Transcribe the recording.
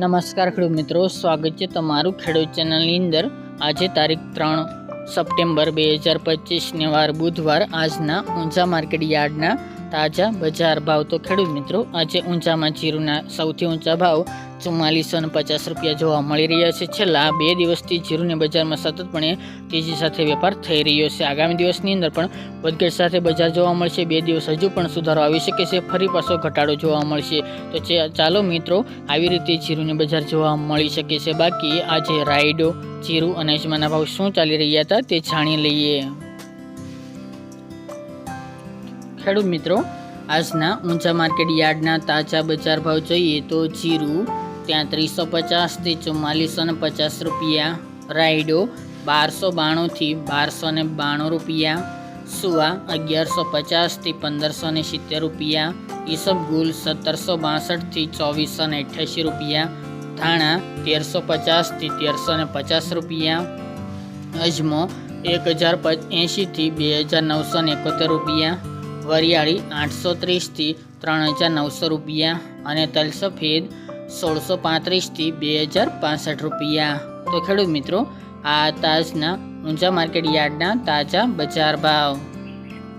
નમસ્કાર ખેડૂત મિત્રો, સ્વાગત છે તમારું ખેડૂત ચેનલની અંદર. આજે તારીખ ત્રણ સપ્ટેમ્બર બે હજાર પચીસને વાર બુધવાર આજના ઊંઝા માર્કેટ યાર્ડના તાજા બજાર ભાવ તો ખેડૂત મિત્રો, આજે ઊંચામાં જીરુના સૌથી ઊંચા ભાવ ચુમ્માલીસો ને પચાસ રૂપિયા જોવા મળી રહ્યા છે. છેલ્લા બે દિવસથી જીરુને બજારમાં સતતપણે તેજી સાથે વેપાર થઈ રહ્યો છે. આગામી દિવસની અંદર પણ વધઘટ સાથે બજાર જોવા મળશે. બે દિવસ હજુ પણ સુધારો આવી શકે છે. ફરી પાછો ઘટાડો જોવા મળશે. તો ચાલો મિત્રો, આવી રીતે જીરુને બજાર જોવા મળી શકે છે. બાકી આજે રાયડો, જીરું અને અજમાના ભાવ શું ચાલી રહ્યા હતા તે જાણી લઈએ. ખેડૂત મિત્રો, આજના ઊંચા માર્કેટ યાર્ડના તાજા બજાર ભાવ જોઈએ તો જીરું ત્યાં ત્રીસો પચાસથી ચુમ્માલીસો ને પચાસ રૂપિયા, રાયડો બારસો બાણુંથી બારસો ને બાણું રૂપિયા, સુવા અગિયારસો પચાસથી પંદરસો ને સિત્તેર રૂપિયા ઈસબગુલ સત્તરસો બાસઠથી ચોવીસો ને અઠ્યાસી રૂપિયા, ધાણા તેરસો પચાસથી તેરસો ને પચાસ રૂપિયા, અજમો એક હજાર એંશીથી બે હજાર નવસો ને એકોતેર રૂપિયા વરિયાળી આઠસો ત્રીસથી ત્રણ હજાર નવસો રૂપિયા અને તલ સફેદ સોળસો પાંત્રીસથી બે હજાર પાસઠ રૂપિયા. તો ખેડૂત મિત્રો, આ તાજના ઊંચા માર્કેટ યાર્ડના તાજા બજાર ભાવ.